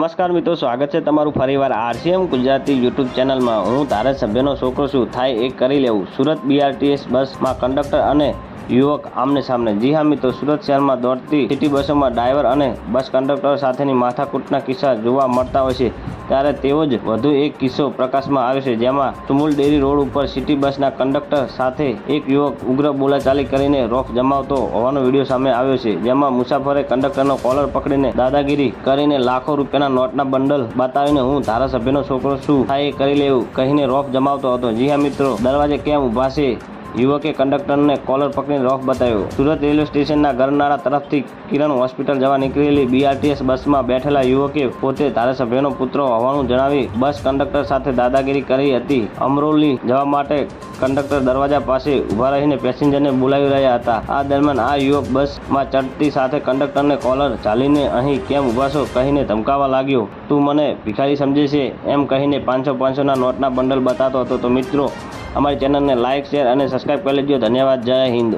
નમસ્કાર મિત્રો, સ્વાગત છે તમારું ફરીવાર આરસીએમ ગુજરાતી યુટ્યુબ ચેનલમાં. હું ધારાસભ્યનો છોકરો છું, થાય એ કરી લેવું. સુરત બીઆરટીએસ બસમાં કંડક્ટર અને યુવક આમને સામને. જી હા મિત્રો, સુરત શહેરમાં દોડતી સિટી બસોમાં ડ્રાઈવર અને બસ કંડક્ટર સાથેની માથાકૂટના કિસ્સા જોવા મળતા હોય છે. ત્યારે તેવો જ વધુ એક કિસ્સો પ્રકાશમાં આવ્યો છે, જેમાં તુમુલ ડેરી રોડ ઉપર સિટી બસના કંડક્ટર સાથે એક યુવક ઉગ્ર બોલાચાલી કરીને રોફ જમાવતો હોવાનો વીડિયો સામે આવ્યો છે, જેમાં મુસાફરે કંડક્ટરનો કોલર પકડીને દાદાગીરી કરીને લાખો રૂપિયાના નોટના બંડલ બતાવીને, હું ધારાસભ્યનો છોકરો છું થાય એ કરી લેવું, કહીને રોફ જમાવતો હતો. જી હા, મિત્રો, દરવાજે કેમ ઊભા છે? યુવકે કંડક્ટરને કોલર પકડીને રોફ બતાવ્યો. સુરત રેલવે સ્ટેશનના ગરનાળા તરફથી કિરણ હોસ્પિટલ જવા નીકળેલી બીઆરટીએસ બસમાં બેઠેલા યુવકે પોતે ધારાસભ્યનો પુત્ર હોવાનું જણાવી બસ કંડક્ટર સાથે દાદાગીરી કરી હતી. અમરોલી જવા માટે કંડક્ટર દરવાજા પાસે ઊભા રહીને પેસેન્જરને બોલાવી રહ્યા હતા. આ દરમિયાન આ યુવક બસમાં ચડતી સાથે કંડક્ટરને કોલર ચાલીને અહીં કેમ ઊભા છો કહીને ધમકાવા લાગ્યો. તું મને ભિખારી સમજે છે એમ કહીને પાંચસો પાંચસોના નોટના બંડલ બતાતો હતો તો મિત્રો અમારી ચેનલને લાઇક શેર અને સબસ્ક્રાઇબ કરી લેજો. ધન્યવાદ. જય હિન્દ.